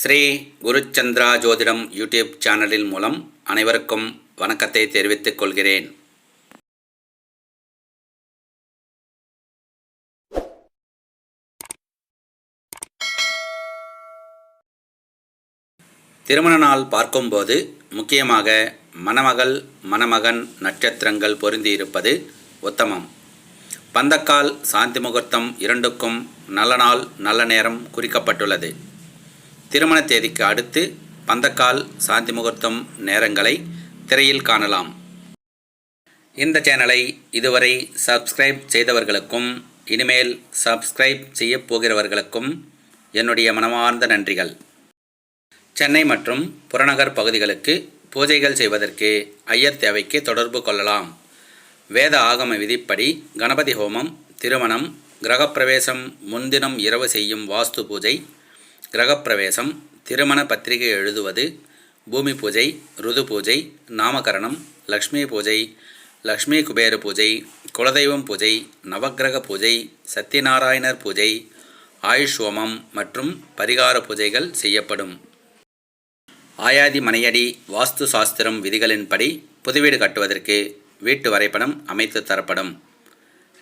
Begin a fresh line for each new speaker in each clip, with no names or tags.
ஸ்ரீ குருச்சந்திரா ஜோதிடம் யூடியூப் சேனலின் மூலம் அனைவருக்கும் வணக்கத்தை தெரிவித்துக் கொள்கிறேன். திருமண நாள் பார்க்கும்போது முக்கியமாக மணமகள் மணமகன் நட்சத்திரங்கள் பொருந்தியிருப்பது உத்தமம். பந்தக்கால் சாந்தி முகூர்த்தம் இரண்டுக்கும் நல்ல நாள் நல்ல நேரம் குறிக்கப்பட்டுள்ளது. திருமண தேதிக்கு அடுத்து பந்தக்கால் சாந்தி முகூர்த்தம் நேரங்களை திரையில் காணலாம். இந்த சேனலை இதுவரை சப்ஸ்கிரைப் செய்தவர்களுக்கும் இனிமேல் சப்ஸ்கிரைப் செய்யப் போகிறவர்களுக்கும் என்னுடைய மனமார்ந்த நன்றிகள். சென்னை மற்றும் புறநகர் பகுதிகளுக்கு பூஜைகள் செய்வதற்கு ஐயர் தேவைக்கு தொடர்பு கொள்ளலாம். வேத ஆகம விதிப்படி கணபதி ஹோமம் திருமணம் கிரகப்பிரவேசம் முன்தினம் இரவு செய்யும் வாஸ்து பூஜை கிரகப்பிரவேசம் திருமண பத்திரிகை எழுதுவது பூமி பூஜை ருது பூஜை நாமகரணம் லக்ஷ்மி பூஜை லக்ஷ்மி குபேர பூஜை குலதெய்வம் பூஜை நவக்கிரக பூஜை சத்யநாராயணர் பூஜை ஆயுஷ் ஹோமம் மற்றும் பரிகார பூஜைகள் செய்யப்படும். ஆயாதி மனையடி வாஸ்து சாஸ்திரம் விதிகளின்படி புதுவீடு கட்டுவதற்கு வீட்டு வரைபடம் அமைத்து தரப்படும்.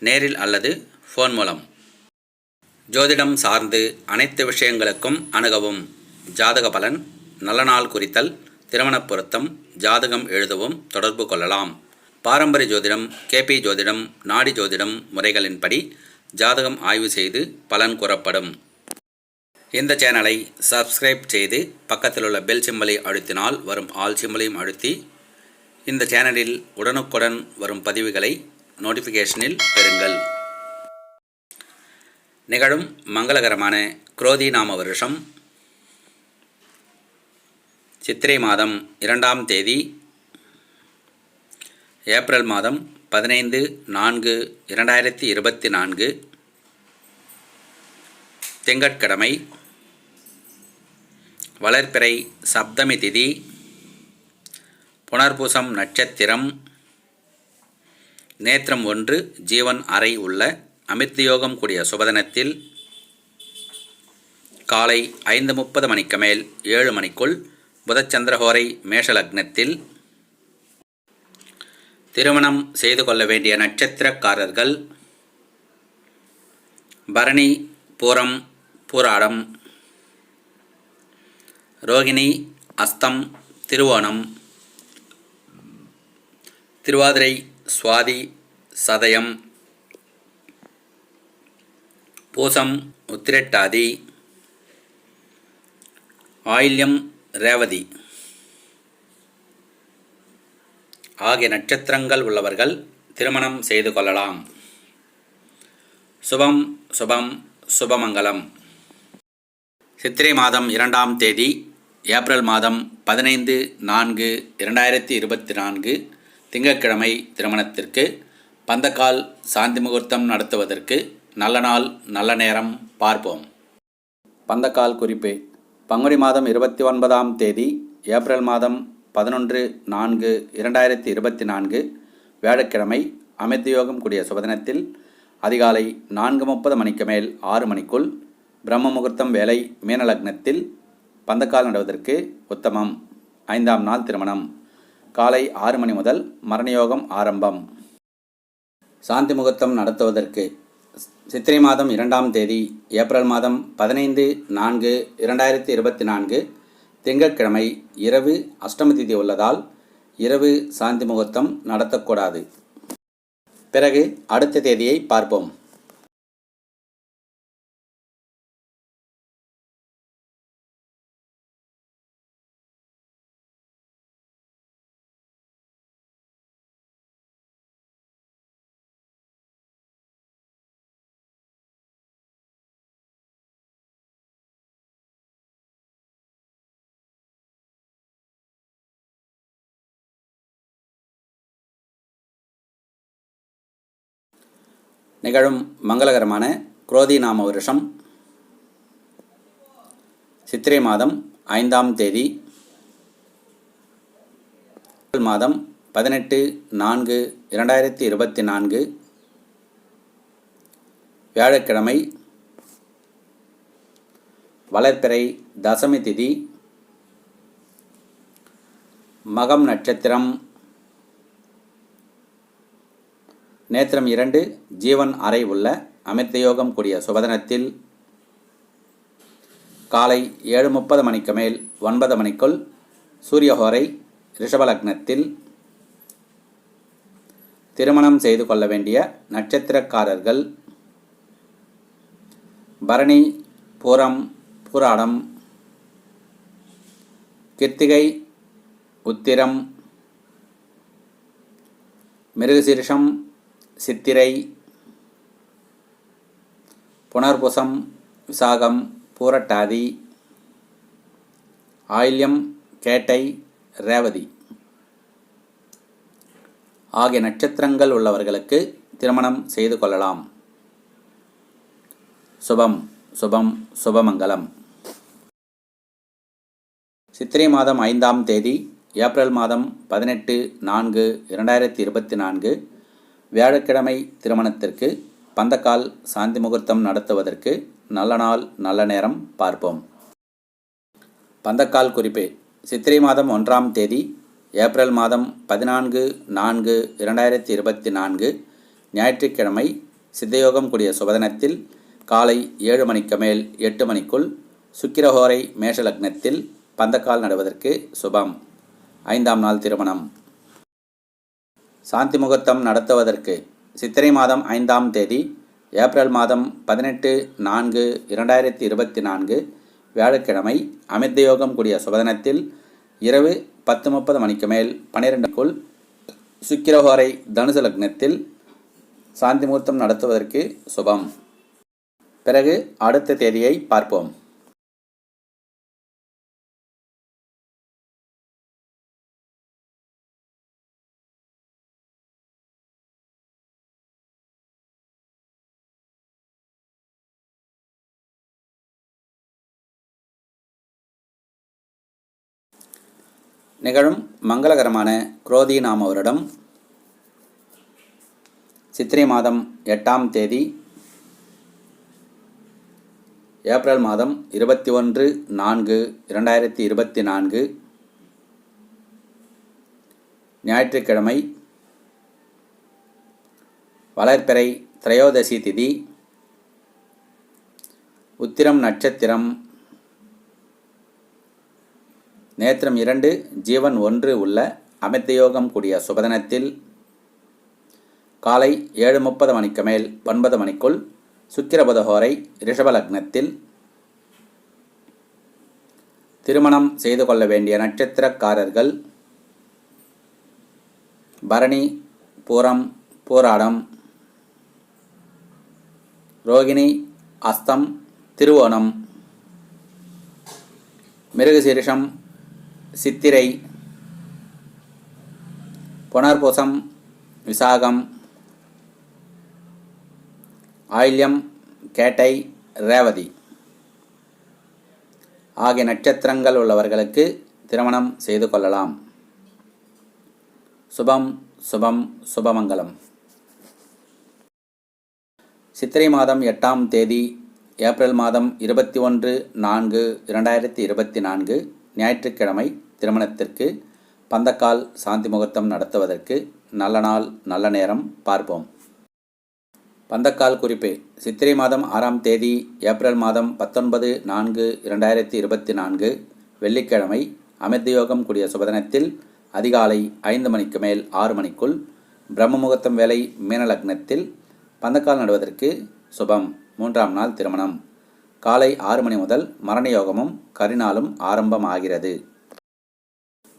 நேரில் அல்லது ஃபோன் மூலம். ஜோதிடம் சார்ந்து அனைத்து விஷயங்களுக்கும் அணுகவும். ஜாதக பலன் நல்ல நாள் குறித்தல் திருமணப் பொருத்தம் ஜாதகம் எழுதவும் தொடர்பு கொள்ளலாம். பாரம்பரிய ஜோதிடம் கேபி ஜோதிடம் நாடி ஜோதிடம் முறைகளின்படி ஜாதகம் ஆய்வு செய்து பலன் கூறப்படும். இந்த சேனலை சப்ஸ்கிரைப் செய்து பக்கத்தில் உள்ள பெல் சிம்பலை அழுத்தினால் வரும் ஆல் சிம்பலையும் அழுத்தி இந்த சேனலில் உடனுக்குடன் வரும் பதிவுகளை நோட்டிஃபிகேஷனில் பெறுங்கள். நிகழும் மங்களகரமான குரோதி நாம வருஷம் சித்திரை மாதம் இரண்டாம் தேதி ஏப்ரல் மாதம் பதினைந்து நான்கு இரண்டாயிரத்தி இருபத்தி நான்கு. திங்கட்கிழமை வளர்ப்பிறை சப்தமி திதி புனர்பூசம் நட்சத்திரம் நேத்திரம் ஒன்று ஜீவன் அறை உள்ள அமிர்தயோகம் கூடிய சுபதனத்தில் காலை ஐந்து முப்பது மணிக்கு மேல் ஏழு மணிக்குள் புதச்சந்திரஹோரை மேஷலக்னத்தில் திருமணம் செய்து கொள்ள வேண்டிய நட்சத்திரக்காரர்கள் பரணி பூரம் பூராடம் ரோகிணி அஸ்தம் திருவோணம் திருவாதிரை சுவாதி சதயம் பூசம் உத்திரட்டாதி. ஆயில்யம் ரேவதி. ஆகிய நட்சத்திரங்கள் உள்ளவர்கள் திருமணம் செய்து கொள்ளலாம். சுபம் சுபம் சுபமங்கலம். சித்திரை மாதம் இரண்டாம் தேதி ஏப்ரல் மாதம் பதினைந்து நான்கு இரண்டாயிரத்தி இருபத்தி நான்கு திங்கட்கிழமை திருமணத்திற்கு பந்தக்கால் சாந்தி முகூர்த்தம் நடத்துவதற்கு நல்ல நாள் நல்ல நேரம் பார்ப்போம். பந்தக்கால் குறிப்பு. பங்குனி மாதம் இருபத்தி ஒன்பதாம் தேதி ஏப்ரல் மாதம் பதினொன்று நான்கு இரண்டாயிரத்தி இருபத்தி நான்கு வியாழக்கிழமை அமிர்தயோகம் கூடிய சுபதினத்தில் அதிகாலை நான்கு முப்பது மணிக்கு மேல் ஆறு மணிக்குள் பிரம்ம முகூர்த்தம் வேலை மீனலக்னத்தில் பந்தக்கால் நடுவதற்கு உத்தமம். ஐந்தாம் நாள் திருமணம். காலை ஆறு மணி முதல் மரணயோகம் ஆரம்பம். சாந்தி முகூர்த்தம் நடத்துவதற்கு சித்திரை மாதம் இரண்டாம் தேதி ஏப்ரல் மாதம் பதினைந்து நான்கு இரண்டாயிரத்தி இருபத்தி நான்கு திங்கட்கிழமை இரவு அஷ்டம திதி உள்ளதால் இரவு சாந்தி முகூர்த்தம் நடத்தக்கூடாது. பிறகு அடுத்த தேதியை பார்ப்போம். நிகழும் மங்களகரமான குரோதி நாம வருஷம். சித்திரை மாதம் ஐந்தாம் தேதி. மாதம் பதினெட்டு நான்கு இரண்டாயிரத்தி இருபத்தி நான்கு. வியாழக்கிழமை வளர்பிறை தசமி திதி. மகம் நட்சத்திரம் நேத்திரம் இரண்டு ஜீவன் அறை உள்ள அமிர்த யோகம் கூடிய சுபதனத்தில் காலை ஏழு முப்பது மணிக்கு மேல் ஒன்பது மணிக்குள் சூரியஹோரை ரிஷபலக்னத்தில் திருமணம் செய்து கொள்ள வேண்டிய நட்சத்திரக்காரர்கள் பரணி பூரம் பூராடம் கிருத்திகை உத்திரம் மிருகசீரிஷம் சித்திரை புனர்புசம் விசாகம் பூரட்டாதி ஆயில்யம் கேட்டை ரேவதி. ஆகிய நட்சத்திரங்கள் உள்ளவர்களுக்கு திருமணம் செய்து கொள்ளலாம். சுபம் சுபம் சுபமங்கலம். சித்திரை மாதம் ஐந்தாம் தேதி ஏப்ரல் மாதம் பதினெட்டு நான்கு இரண்டாயிரத்தி இருபத்தி நான்கு வியாழக்கிழமை திருமணத்திற்கு பந்தக்கால் சாந்தி முகூர்த்தம் நடத்துவதற்கு நல்ல நாள் நல்ல நேரம் பார்ப்போம். பந்தக்கால் குறிப்பு. சித்திரை மாதம் ஒன்றாம் தேதி ஏப்ரல் மாதம் பதினான்கு நான்கு இரண்டாயிரத்தி இருபத்தி நான்கு ஞாயிற்றுக்கிழமை சித்தயோகம் கூடிய சுபதனத்தில் காலை ஏழு மணிக்கு மேல் எட்டு மணிக்குள் சுக்கிரஹோரை மேஷலக்னத்தில் பந்தக்கால் நடுவதற்கு சுபம். ஐந்தாம் நாள் திருமணம். சாந்தி முகூர்த்தம் நடத்துவதற்கு சித்திரை மாதம் ஐந்தாம் தேதி ஏப்ரல் மாதம் பதினெட்டு நான்கு இரண்டாயிரத்தி இருபத்தி நான்கு வியாழக்கிழமை அமிர்த யோகம் கூடிய சுபதனத்தில் இரவு பத்து முப்பது மணிக்கு மேல் பனிரெண்டுக்குள் சுக்கிரஹோரை தனுசு லக்னத்தில் சாந்தி முகூர்த்தம் நடத்துவதற்கு சுபம். பிறகு அடுத்த தேதியை பார்ப்போம். நிகழும் மங்களகரமான குரோதி நாம வருடம். சித்திரை மாதம் எட்டாம் தேதி ஏப்ரல் மாதம் இருபத்தி ஒன்று நான்கு இரண்டாயிரத்தி இருபத்தி நான்கு ஞாயிற்றுக்கிழமை வளர்பிறை திரையோதசி திதி உத்திரம் நட்சத்திரம் நேத்திரம் இரண்டு ஜீவன் ஒன்று உள்ள அமித்தயோகம் கூடிய சுபதனத்தில் காலை ஏழு முப்பது மணிக்கு மேல் ஒன்பது மணிக்குள் சுக்கிரபுதஹோரை ரிஷபலக்னத்தில் திருமணம் செய்து கொள்ள வேண்டிய நட்சத்திரக்காரர்கள் பரணி பூரம் பூராடம் ரோகிணி அஸ்தம் திருவோணம் மிருகசீரிஷம் சித்திரை புனர்பூசம் விசாகம் ஆயில்யம் கேட்டை ரேவதி. ஆகிய நட்சத்திரங்கள் உள்ளவர்களுக்கு திருமணம் செய்து கொள்ளலாம். சுபம் சுபம் சுபமங்கலம். சித்திரை மாதம் எட்டாம் தேதி ஏப்ரல் மாதம் இருபத்தி ஒன்று நான்கு இரண்டாயிரத்தி இருபத்தி நான்கு ஞாயிற்றுக்கிழமை திருமணத்திற்கு பந்தக்கால் சாந்தி முகூர்த்தம் நடத்துவதற்கு நல்ல நாள் நல்ல நேரம் பார்ப்போம். பந்தக்கால் குறிப்பு. சித்திரை மாதம் ஆறாம் தேதி ஏப்ரல் மாதம் பத்தொன்பது நான்கு இரண்டாயிரத்தி இருபத்தி நான்கு வெள்ளிக்கிழமை அமிர்தயோகம் கூடிய சுபதனத்தில் அதிகாலை ஐந்து மணிக்கு மேல் ஆறு மணிக்குள் பிரம்ம முகூர்த்தம் வேலை மீனலக்னத்தில் பந்தக்கால் நடுவதற்கு சுபம். மூன்றாம் நாள் திருமணம். காலை ஆறு மணி முதல் மரண யோகமும் கரிநாளும் ஆரம்பம் ஆகிறது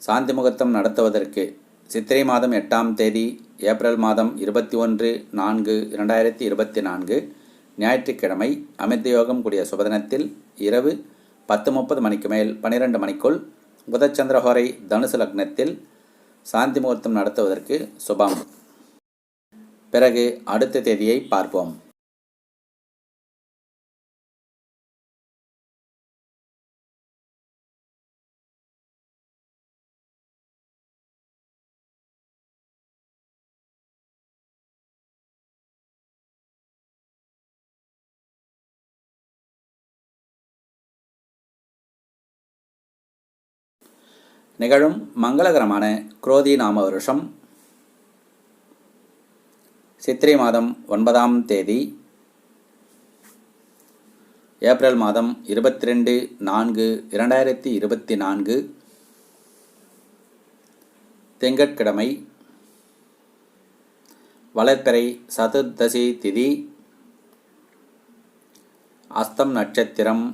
சாந்தி முகத்தம் நடத்துவதற்கு சித்திரை மாதம் எட்டாம் தேதி ஏப்ரல் மாதம் இருபத்தி ஒன்று நான்கு இரண்டாயிரத்தி இருபத்தி நான்கு ஞாயிற்றுக்கிழமை அமிர்த யோகம் கூடிய சுபதினத்தில் இரவு பத்து முப்பது மணிக்கு மேல் பனிரெண்டு மணிக்குள் புதச்சந்திரஹோரை தனுசு லக்னத்தில் சாந்தி முகூர்த்தம் நடத்துவதற்கு சுபம். பிறகு அடுத்த தேதியை பார்ப்போம். நிகழும் மங்களகரமான குரோதி நாம வருஷம் சித்திரை மாதம் ஒன்பதாம் தேதி ஏப்ரல் மாதம் இருபத்தி ரெண்டு நான்கு இரண்டாயிரத்தி இருபத்தி நான்கு திங்கட்கிழமை வளர்ப்பிறை சதுர்தசி திதி அஸ்தம் நட்சத்திரம்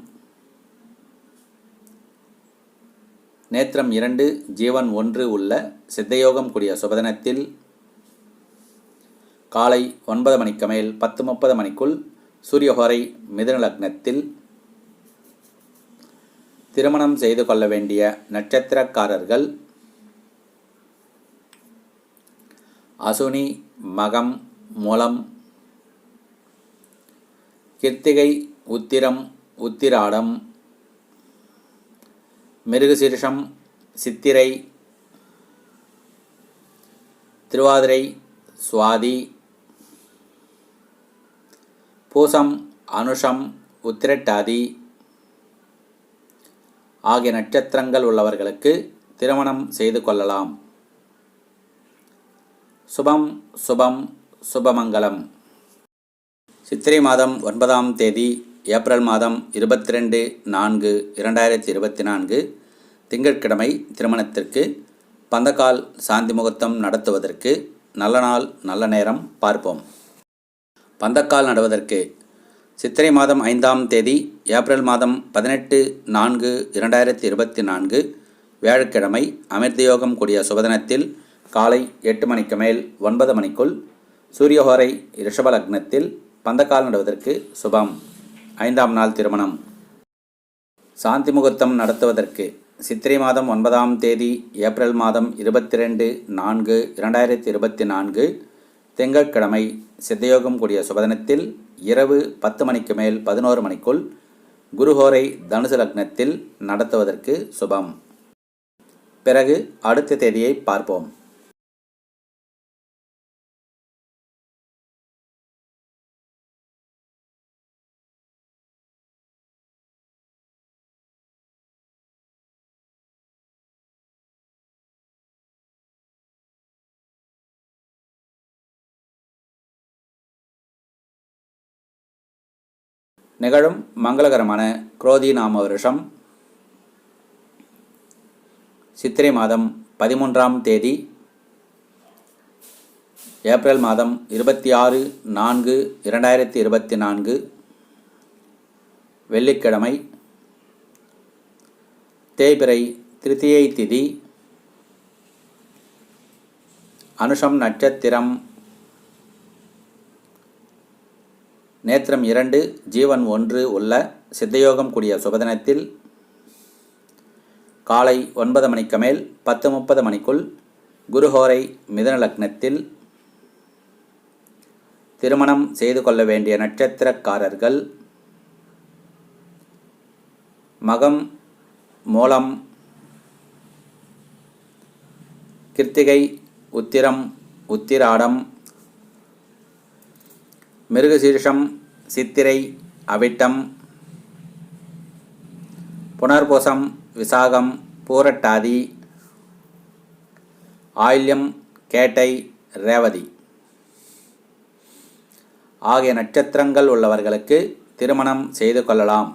நேத்திரம் இரண்டு ஜீவன் ஒன்று உள்ள சித்தயோகம் கூடிய சுபதினத்தில் காலை ஒன்பது மணிக்கு மேல் பத்து முப்பது மணிக்குள் சூரியஹோரை மிதுனலக்னத்தில் திருமணம் செய்து கொள்ள வேண்டிய நட்சத்திரக்காரர்கள் அசுனி மகம் மூலம் கிருத்திகை உத்திரம் உத்திராடம் மிருகசீரிஷம் சித்திரை திருவாதிரை சுவாதி பூசம் அனுஷம் உத்திரட்டாதி ஆகிய நட்சத்திரங்கள் உள்ளவர்களுக்கு திருமணம் செய்து கொள்ளலாம். சுபம் சுபம் சுபமங்கலம். சித்திரை மாதம் ஒன்பதாம் தேதி ஏப்ரல் மாதம் இருபத்தி ரெண்டு நான்கு இரண்டாயிரத்தி இருபத்தி நான்கு திங்கட்கிழமை திருமணத்திற்கு பந்தக்கால் சாந்தி முகூர்த்தம் நடத்துவதற்கு நல்ல நாள் நல்ல நேரம் பார்ப்போம். பந்தக்கால் நடுவதற்கு சித்திரை மாதம் ஐந்தாம் தேதி ஏப்ரல் மாதம் பதினெட்டு நான்கு இரண்டாயிரத்தி இருபத்தி நான்கு வியாழக்கிழமை அமிர்தயோகம் கூடிய சுபதினத்தில் காலை எட்டு மணிக்கு மேல் ஒன்பது மணிக்குள் சூரியஹோரை ரிஷப லக்னத்தில் பந்தக்கால் நடுவதற்கு சுபம். ஐந்தாம் நாள் திருமணம். சாந்தி முகூர்த்தம் நடத்துவதற்கு சித்திரை மாதம் ஒன்பதாம் தேதி ஏப்ரல் மாதம் இருபத்தி ரெண்டு நான்கு இரண்டாயிரத்தி இருபத்தி நான்கு திங்கட்கிழமை சித்தயோகம் கூடிய சுபதனத்தில் இரவு பத்து மணிக்கு மேல் பதினோரு மணிக்குள் குருஹோரை தனுசு லக்னத்தில் நடத்துவதற்கு சுபம். பிறகு அடுத்த தேதியை பார்ப்போம். நிகழும் மங்களகரமான குரோதி நாம வருஷம் சித்திரை மாதம் பதிமூன்றாம் தேதி ஏப்ரல் மாதம் இருபத்தி ஆறு நான்கு இரண்டாயிரத்தி இருபத்தி நான்கு வெள்ளிக்கிழமை தேய்பிறை திருத்தியை திதி அனுஷம் நட்சத்திரம் நேத்திரம் இரண்டு ஜீவன் ஒன்று உள்ள சித்தயோகம் கூடிய சுபதினத்தில் காலை ஒன்பது மணிக்கு மேல் பத்து முப்பது மணிக்குள் குருஹோரை மிதன லக்னத்தில் திருமணம் செய்து கொள்ள வேண்டிய நட்சத்திரக்காரர்கள் மகம் மூலம் கிருத்திகை உத்திரம் உத்திராடம் மிருகசீர்ஷம் சித்திரை அவிட்டம் புனர்பூசம் விசாகம் பூரட்டாதி ஆயில்யம் கேட்டை ரேவதி. ஆகிய நட்சத்திரங்கள் உள்ளவர்களுக்கு திருமணம் செய்து கொள்ளலாம்.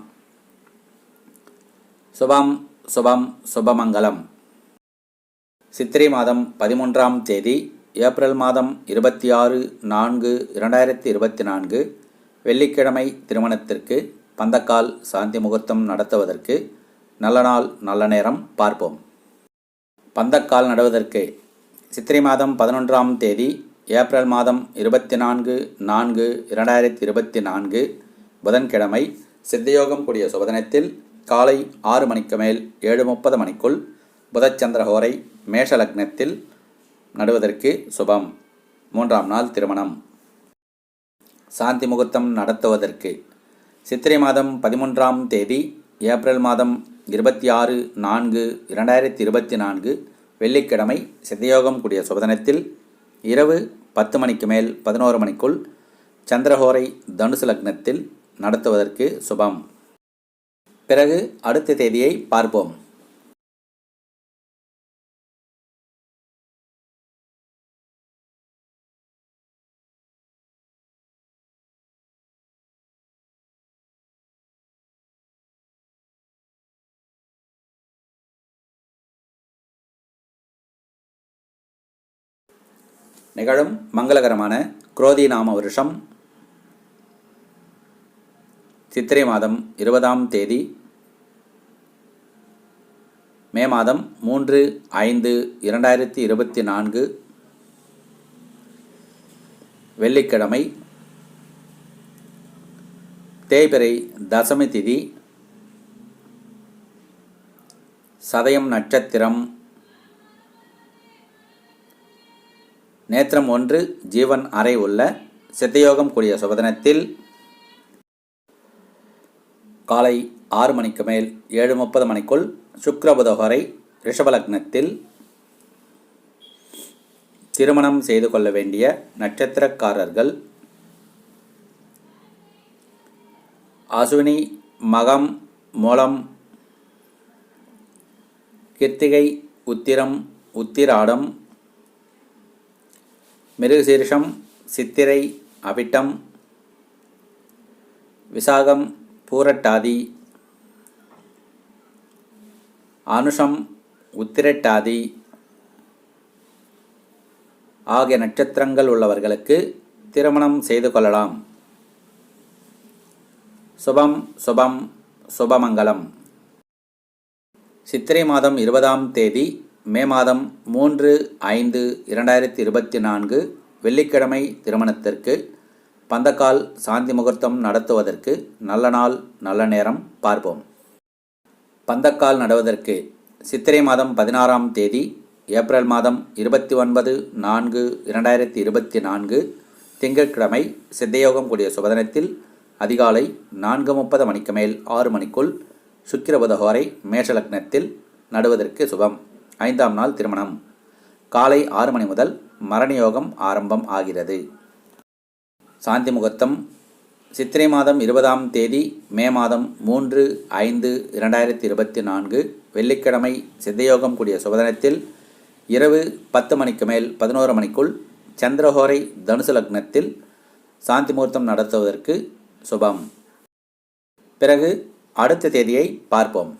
சுபம் சுபம் சுபமங்கலம். சித்திரை மாதம் பதிமூன்றாம் தேதி ஏப்ரல் மாதம் இருபத்தி ஆறு நான்கு இரண்டாயிரத்தி இருபத்தி நான்கு வெள்ளிக்கிழமை திருமணத்திற்கு பந்தக்கால் சாந்தி முகூர்த்தம் நடத்துவதற்கு நல்ல நாள் நல்ல நேரம் பார்ப்போம். பந்தக்கால் நடுவதற்கு சித்திரை மாதம் பதினொன்றாம் தேதி ஏப்ரல் மாதம் இருபத்தி நான்கு நான்கு இரண்டாயிரத்தி இருபத்தி நான்கு புதன்கிழமை சித்தயோகம் கூடிய சுபதனத்தில் காலை ஆறு மணிக்கு மேல் ஏழு முப்பது மணிக்குள் புதச்சந்திரஹோரை மேஷ லக்னத்தில் நடுவதற்கு சுபம். மூன்றாம் நாள் திருமணம். சாந்தி முகூர்த்தம் நடத்துவதற்கு. சித்திரை மாதம் பதிமூன்றாம் தேதி ஏப்ரல் மாதம் இருபத்தி ஆறு நான்கு இரண்டாயிரத்தி இருபத்தி நான்கு வெள்ளிக்கிழமை சித்தயோகம் கூடிய சுபதனத்தில் இரவு பத்து மணிக்கு மேல் பதினோரு மணிக்குள் சந்திரஹோரை தனுசு லக்னத்தில் நடத்துவதற்கு சுபம். பிறகு அடுத்த தேதியை பார்ப்போம். நிகழும் மங்களகரமான குரோதி நாம வருஷம். சித்திரை மாதம் இருபதாம் தேதி. மே மாதம் மூன்று ஐந்து இரண்டாயிரத்தி இருபத்தி நான்கு. வெள்ளிக்கிழமை. தேய்பிறை தசமி திதி. சதயம் நட்சத்திரம் நேத்திரம் ஒன்று ஜீவன் அறை உள்ள சித்தயோகம் கூடிய சுபதனத்தில் காலை ஆறு மணிக்கு மேல் ஏழு முப்பது மணிக்குள் சுக்ரபுதஹரை ரிஷபலக்னத்தில் திருமணம் செய்து கொள்ள வேண்டிய நட்சத்திரக்காரர்கள் அசுவினி மகம் மூலம் கிருத்திகை உத்திரம் உத்திராடம் மிருகசீரிஷம் சித்திரை அவிட்டம் விசாகம் பூரட்டாதி அனுஷம் உத்திரட்டாதி ஆகிய நட்சத்திரங்கள் உள்ளவர்களுக்கு திருமணம் செய்து கொள்ளலாம். சுபம் சுபம் சுபமங்கலம். சித்திரை மாதம் இருபதாம் தேதி மே மாதம் மூன்று ஐந்து இரண்டாயிரத்தி இருபத்தி நான்கு வெள்ளிக்கிழமை திருமணத்திற்கு பந்தக்கால் சாந்தி முகூர்த்தம் நடத்துவதற்கு நல்ல நாள் நல்ல நேரம் பார்ப்போம். பந்தக்கால் நடுவதற்கு சித்திரை மாதம் பதினாறாம் தேதி ஏப்ரல் மாதம் இருபத்தி ஒன்பது நான்கு இரண்டாயிரத்தி இருபத்தி நான்கு திங்கட்கிழமை சித்தயோகம் கூடிய சுபதனத்தில் அதிகாலை நான்கு முப்பது மணிக்கு மேல் ஆறு மணிக்குள் சுக்கிரபுதகோரை மேஷலக்னத்தில் நடுவதற்கு சுபம். ஐந்தாம் நாள் திருமணம். காலை ஆறு மணி முதல் மரணயோகம் ஆரம்பம் ஆகிறது. சாந்தி முகூர்த்தம் சித்திரை மாதம் இருபதாம் தேதி மே மாதம் மூன்று ஐந்து இரண்டாயிரத்தி இருபத்தி நான்கு வெள்ளிக்கிழமை சித்தயோகம் கூடிய சுபதனத்தில் இரவு பத்து மணிக்கு மேல் பதினோரு மணிக்குள் சந்திரஹோரை தனுசு லக்னத்தில் சாந்தி முகூர்த்தம் நடத்துவதற்கு சுபம். பிறகு அடுத்த தேதியை பார்ப்போம்.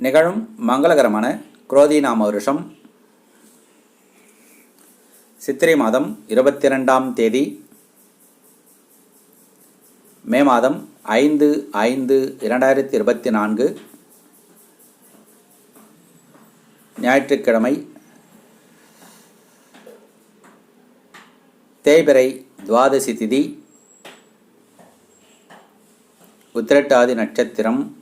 நிகழும் மங்களகரமான குரோதி நாம வருஷம் சித்திரை மாதம் இருபத்தி ரெண்டாம் தேதி. மே மாதம் ஐந்து ஐந்து இரண்டாயிரத்தி இருபத்தி நான்கு. ஞாயிற்றுக்கிழமை. தேய்பிரை துவாதசி திதி. உத்திரட்டாதி நட்சத்திரம்.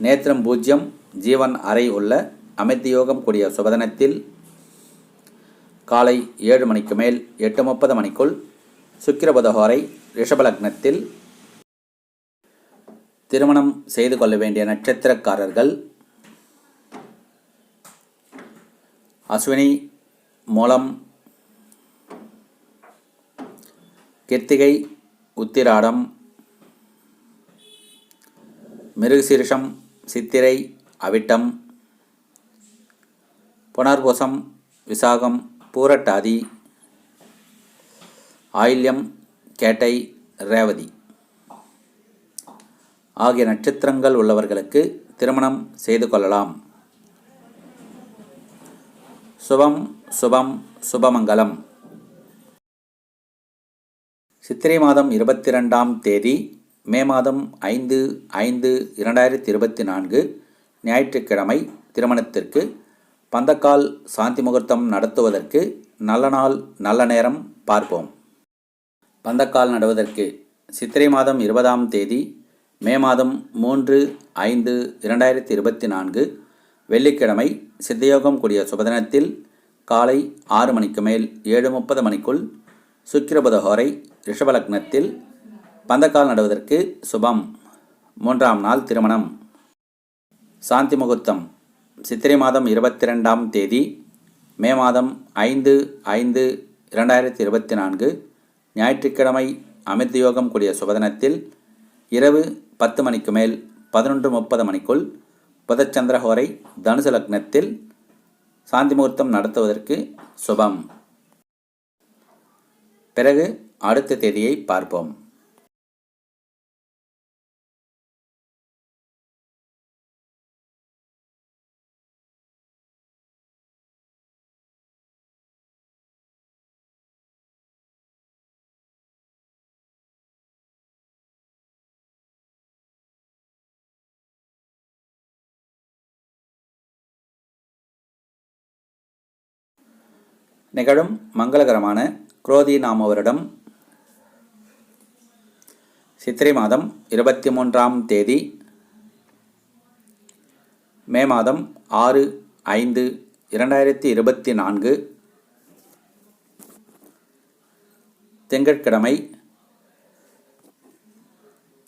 நேத்திரம் பூஜ்யம் ஜீவன் அறை உள்ள அமைதியோகம் கூடிய சுபதனத்தில் காலை ஏழு மணிக்கு மேல் எட்டு முப்பது மணிக்குள் சுக்கிரபுதஹோரை ரிஷபலக்னத்தில் திருமணம் செய்து கொள்ள வேண்டிய நட்சத்திரக்காரர்கள் அஸ்வினி மூலம் கிருத்திகை உத்திராடம் மிருகசீரிஷம் சித்திரை அவிட்டம் புனர்பூசம் விசாகம் பூரட்டாதி ஆயில்யம் கேட்டை ரேவதி. ஆகிய நட்சத்திரங்கள் உள்ளவர்களுக்கு திருமணம் செய்து கொள்ளலாம். சுபம் சுபம் சுபமங்கலம். சித்திரை மாதம் இருபத்தி ரெண்டாம் தேதி மே மாதம் ஐந்து ஐந்து இரண்டாயிரத்தி இருபத்தி நான்கு ஞாயிற்றுக்கிழமை திருமணத்திற்கு பந்தக்கால் சாந்தி முகூர்த்தம் நடத்துவதற்கு நல்ல நாள் நல்ல நேரம் பார்ப்போம். பந்தக்கால் நடுவதற்கு சித்திரை மாதம் இருபதாம் தேதி மே மாதம் மூன்று ஐந்து இரண்டாயிரத்தி இருபத்தி நான்கு வெள்ளிக்கிழமை சித்தயோகம் கூடிய சுபதினத்தில் காலை ஆறு மணிக்கு மேல் ஏழு முப்பது மணிக்குள் சுக்கிரபுத ஹோரை ரிஷபலக்னத்தில் பந்தக்கால் நடுவதற்கு சுபம். மூன்றாம் நாள் திருமணம். சாந்தி முகூர்த்தம். சித்திரை மாதம் இருபத்தி ரெண்டாம் தேதி மே மாதம் ஐந்து ஐந்து இரண்டாயிரத்தி இருபத்தி நான்கு ஞாயிற்றுக்கிழமை அமிர்த யோகம் கூடிய சுபதினத்தில் இரவு பத்து மணிக்கு மேல் பதினொன்று முப்பது மணிக்குள் புதச்சந்திரஹோரை தனுசு லக்னத்தில் சாந்தி முகூர்த்தம் நடத்துவதற்கு சுபம். பிறகு அடுத்த தேதியை பார்ப்போம். நிகழும் மங்களகரமான குரோதி நாம வருடம் சித்திரை மாதம் இருபத்தி மூன்றாம் தேதி மே மாதம் ஆறு ஐந்து இரண்டாயிரத்தி இருபத்தி நான்கு திங்கட்கிழமை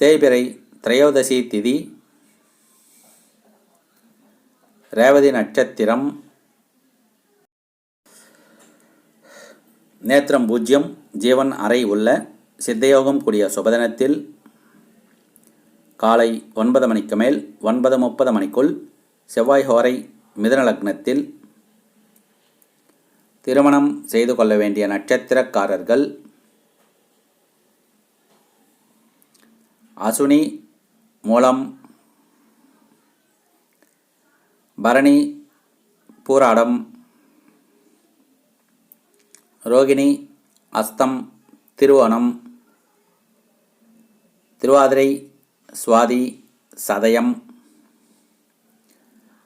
தேய்பிறை திரையோதசி திதி ரேவதி நட்சத்திரம் நேத்திரம் பூஜ்யம் ஜீவன் அறை உள்ள சித்தயோகம் கூடிய சுபதனத்தில் காலை ஒன்பது மணிக்கு மேல் ஒன்பது முப்பது மணிக்குள் செவ்வாய் ஹோரை மிதன லக்னத்தில் திருமணம் செய்து கொள்ள வேண்டிய நட்சத்திரக்காரர்கள் அசுனி மூலம் பரணி பூராடம் ரோகிணி அஸ்தம் திருவோணம் திருவாதிரை சுவாதி சதயம்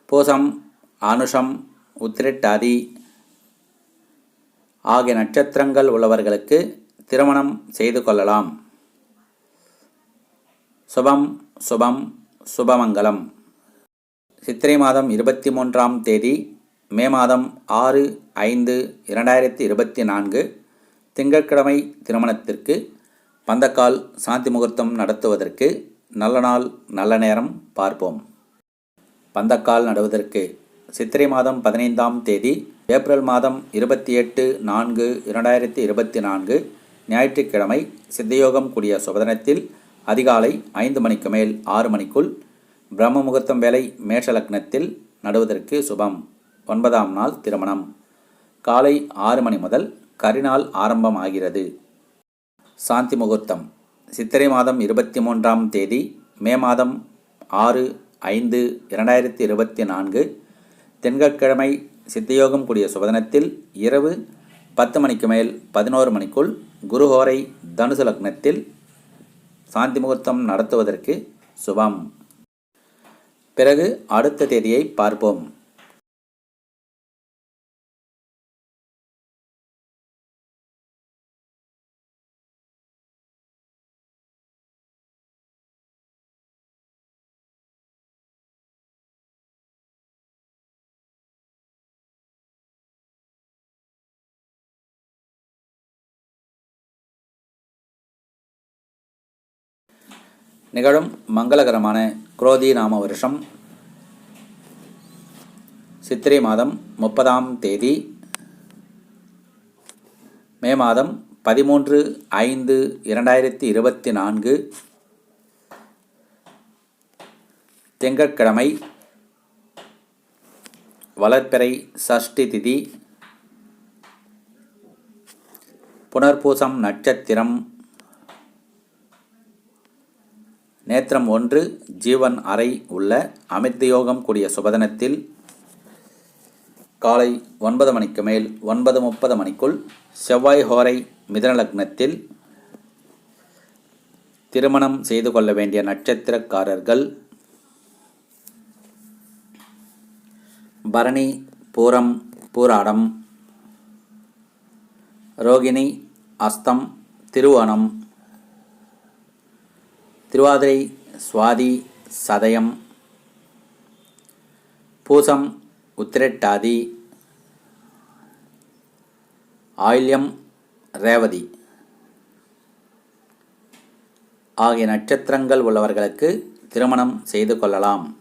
பூசம் ஆனுஷம் உத்திரட்டாதி ஆகிய நட்சத்திரங்கள் உள்ளவர்களுக்கு திருமணம் செய்து கொள்ளலாம். சுபம் சுபம் சுபமங்கலம். சித்திரை மாதம் இருபத்தி மூன்றாம் தேதி மே மாதம் ஆறு ஐந்து இரண்டாயிரத்தி இருபத்தி நான்கு திங்கட்கிழமை திருமணத்திற்கு பந்தக்கால் சாந்தி முகூர்த்தம் நடத்துவதற்கு நல்ல நாள் நல்ல நேரம் பார்ப்போம். பந்தக்கால் நடுவதற்கு சித்திரை மாதம் பதினைந்தாம் தேதி ஏப்ரல் மாதம் இருபத்தி எட்டு நான்கு இரண்டாயிரத்தி இருபத்தி நான்கு ஞாயிற்றுக்கிழமை சித்தயோகம் கூடிய சுபதனத்தில் அதிகாலை ஐந்து மணிக்கு மேல் ஆறு மணிக்குள் பிரம்ம முகூர்த்தம் வேலை மேஷ லக்னத்தில் நடுவதற்கு சுபம். ஒன்பதாம் நாள் திருமணம். காலை ஆறு மணி முதல் கரிநாள் ஆரம்பம் ஆகிறது. சாந்தி முகூர்த்தம். சித்திரை மாதம் இருபத்தி மூன்றாம் தேதி மே மாதம் ஆறு ஐந்து இரண்டாயிரத்தி இருபத்தி நான்கு திங்கட்கிழமை சித்தயோகம் கூடிய சுபதனத்தில் இரவு பத்து மணிக்கு மேல் பதினோரு மணிக்குள் குருஹோரை தனுசு லக்னத்தில் சாந்தி முகூர்த்தம் நடத்துவதற்கு சுபம். பிறகு அடுத்த தேதியை பார்ப்போம். நிகழும் மங்களகரமான குரோதி நாம வருஷம். சித்திரை மாதம் முப்பதாம் தேதி. மே மாதம் பதிமூன்று ஐந்து இரண்டாயிரத்தி இருபத்தி நான்கு. திங்கட்கிழமை வளர்ப்பிறை சஷ்டி திதி. புனர்பூசம் நட்சத்திரம். நேத்திரம் ஒன்று ஜீவன் அறை உள்ள அமிர்த யோகம் கூடிய சுபதனத்தில் காலை ஒன்பது மணிக்கு மேல் ஒன்பது முப்பது மணிக்குள் செவ்வாய் ஹோரை மிதனலக்னத்தில் திருமணம் செய்து கொள்ள வேண்டிய நட்சத்திரக்காரர்கள் பரணி பூரம் பூராடம் ரோகிணி அஸ்தம் திருவோணம் திருவாதிரை சுவாதி சதயம் பூசம் உத்திரட்டாதி ஆயில்யம் ரேவதி. ஆகிய நட்சத்திரங்கள் உள்ளவர்களுக்கு திருமணம் செய்து கொள்ளலாம்.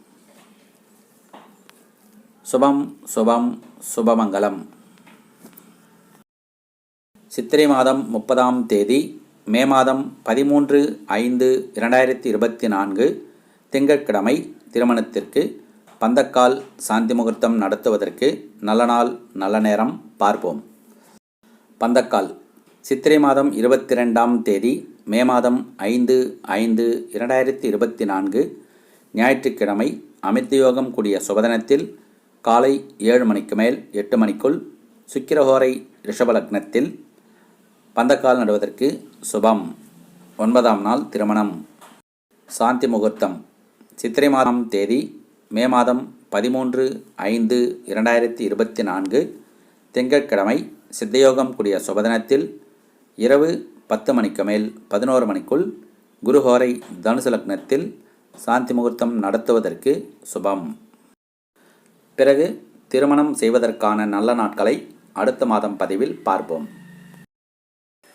சுபம் சுபம் சுபமங்கலம். சித்திரை மாதம் முப்பதாம் தேதி மே மாதம் பதிமூன்று ஐந்து இரண்டாயிரத்தி இருபத்தி நான்கு திங்கட்கிழமை திருமணத்திற்கு பந்தக்கால் சாந்தி முகூர்த்தம் நடத்துவதற்கு நல்ல நாள் நல்ல நேரம் பார்ப்போம். பந்தக்கால் சித்திரை மாதம் இருபத்தி ரெண்டாம் தேதி மே மாதம் ஐந்து ஐந்து இரண்டாயிரத்தி இருபத்தி நான்கு ஞாயிற்றுக்கிழமை அமிர்தயோகம் கூடிய சுபதனத்தில் காலை ஏழு மணிக்கு மேல் எட்டு மணிக்குள் சுக்கிரஹோரை ரிஷபலக்னத்தில் பந்தக்கால் நடுவதற்கு சுபம். ஒன்பதாம் நாள் திருமணம். சாந்தி முகூர்த்தம். சித்திரை மாதம் தேதி மே மாதம் பதிமூன்று ஐந்து இரண்டாயிரத்தி இருபத்தி நான்கு திங்கட்கிழமை சித்தயோகம் கூடிய சுபதினத்தில் இரவு பத்து மணிக்கு மேல் பதினோரு மணிக்குள் குருஹோரை தனுசு லக்னத்தில் சாந்தி முகூர்த்தம் நடத்துவதற்கு சுபம். பிறகு திருமணம் செய்வதற்கான நல்ல நாட்களை அடுத்த மாதம் பதிவில் பார்ப்போம்.